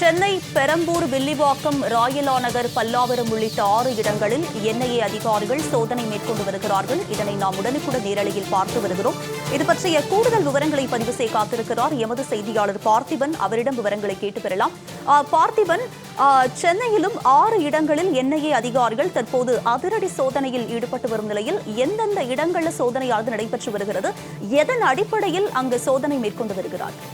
சென்னை பெரம்பூர் வில்லிவாக்கம் ராயலா நகர் பல்லாவரம் உள்ளிட்ட ஆறு இடங்களில் என்ஐஏ அதிகாரிகள் சோதனை மேற்கொண்டு வருகிறார்கள். இதனை நாம் உடனுக்குடன் நேரலையில் பார்த்து வருகிறோம். இது பற்றிய கூடுதல் விவரங்களை பதிவு செய்ய காத்திருக்கிறார் எமது செய்தியாளர் பார்த்திபன். அவரிடம் விவரங்களை கேட்டு பெறலாம். பார்த்திபன் சென்னையிலும் ஆறு இடங்களில் என்ஐஏ அதிகாரிகள் தற்போது அதிரடி சோதனையில் ஈடுபட்டு வரும் நிலையில் எந்தெந்த இடங்களில் சோதனையானது நடைபெற்று வருகிறது? எதன் அடிப்படையில் அங்கு சோதனை மேற்கொண்டு வருகிறார்கள்?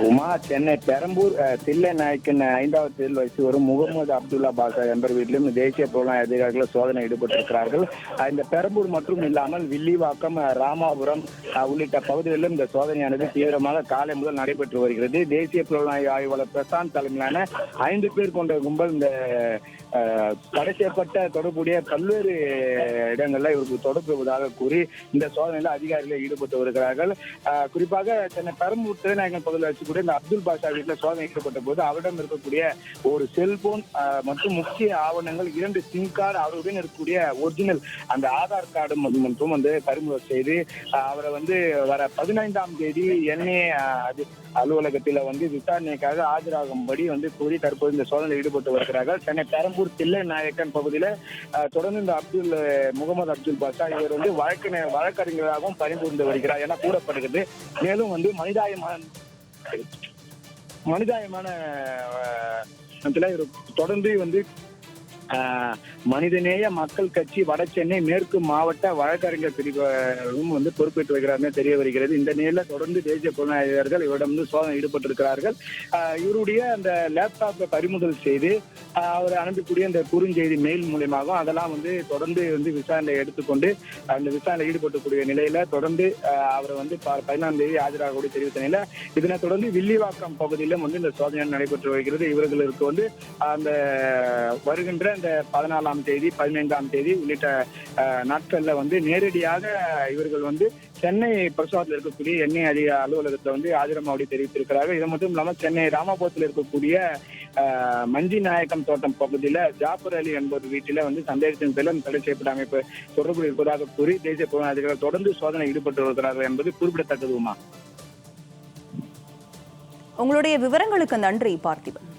உமா சென்னை பெரம்பூர் தில்லை நாயக்கன் ஐந்தாவது தேர்தல் வயசு வரும் முகமது அப்துல்லா பாஷா என்பவர் வீட்டிலும் தேசிய புலனாய்வு அதிகாரிகள் சோதனை ஈடுபட்டிருக்கிறார்கள். இந்த பெரம்பூர் மட்டும் இல்லாமல் வில்லிவாக்கம் ராமாபுரம் உள்ளிட்ட பகுதிகளிலும் இந்த சோதனையானது தீவிரமாக காலை முதல் நடைபெற்று வருகிறது. தேசிய புலனாய்வு ஆய்வாளர் பிரசாந்த் தலைமையிலான ஐந்து பேர் கொண்ட கும்பல் இந்த தடை செய்யப்பட்ட தொடர்புடைய பல்வேறு இடங்களில் இவருக்கு தொடர்பு இருப்பதாக கூறி இந்த சோதனையில் அதிகாரிகள் ஈடுபட்டு வருகிறார்கள். குறிப்பாக சென்னை பெரம்பூர் திருநாயகன் பகுதியில் கூட இந்த அப்துல் பாஷா வீட்டில் சோதனை ஈடுபட்ட போது அவரிடம் இருக்கக்கூடிய ஒரு செல்போன் மற்றும் முக்கிய ஆவணங்கள் இரண்டு சிம் கார்டு அவருடன் இருக்கக்கூடிய ஒரிஜினல் அந்த ஆதார் கார்டு மற்றும் வந்து பறிமுதல் செய்து அவரை வந்து வர பதினைந்தாம் தேதி என்ஏ அது அலுவலகத்தில் வந்து விசாரணைக்காக ஆஜராகும்படி வந்து கூறி தற்போது இந்த சோதனையில் ஈடுபட்டு வருகிறார்கள். சென்னை பெரம்பூர் தில்லை நாயக்கன் பகுதியில் தொடர்ந்து இந்த அப்துல் முகமது அப்துல் பாஷா இவர் வந்து வழக்கறிஞராகவும் பணிபுரிந்து வருகிறார் என கூறப்படுகிறது. மேலும் வந்து மனிதாயமான மனிதாயமான தொடர்ந்து வந்து மனிதநேய மக்கள் கட்சி வட சென்னை மேற்கு மாவட்ட வழக்கறிஞர் பிரிவும் வந்து பொறுப்பேற்று வருகிறார்கள் தெரிய வருகிறது. இந்த நிலையில தொடர்ந்து தேசிய புலனாய்வர்கள் இவரிடம் வந்து சோதனை ஈடுபட்டிருக்கிறார்கள். இவருடைய அந்த லேப்டாப்பை பறிமுதல் செய்து அவர் அனுப்பக்கூடிய அந்த குறுஞ்செய்தி மெயில் மூலியமாகவும் அதெல்லாம் வந்து தொடர்ந்து வந்து விசாரணை எடுத்துக்கொண்டு அந்த விசாரணை ஈடுபட்டக்கூடிய நிலையில தொடர்ந்து அவரை வந்து ப- பதினாம் தேதி ஆஜராகக்கூடிய தெரிவித்த நிலையில இதனைத் தொடர்ந்து வில்லிவாக்கம் பகுதியிலும் வந்து இந்த சோதனை நடைபெற்று வருகிறது. இவர்களுக்கு வந்து அந்த வருகின்ற இந்த பதினாலாம் தேதி பதினைந்தாம் தேதி உள்ளிட்ட நாட்கள்ல வந்து நேரடியாக இவர்கள் வந்து சென்னை பிரசாத்தில் இருக்கக்கூடிய எண்ணெய் அதிக அலுவலகத்துல வந்து ஆஜரமாவடி தெரிவித்திருக்கிறார்கள். இது மட்டும் இல்லாமல் சென்னை ராமபுரத்தில் இருக்கக்கூடிய மஞ்சி நாயக்கம் தோட்டம் பகுதியில ஜாஃபர் அலி என்பவர் வீட்டில வந்து சந்தேகத்தின் பேரில் தடை செய்யப்பட்ட அமைப்பு தொடர்பு இருப்பதாக கூறி தேசிய புலனாய்வு தொடர்ந்து சோதனை ஈடுபட்டு வருகிறார்கள் என்பது குறிப்பிடத்தக்கதுமா? உங்களுடைய விவரங்களுக்கு நன்றி பார்த்திபன்.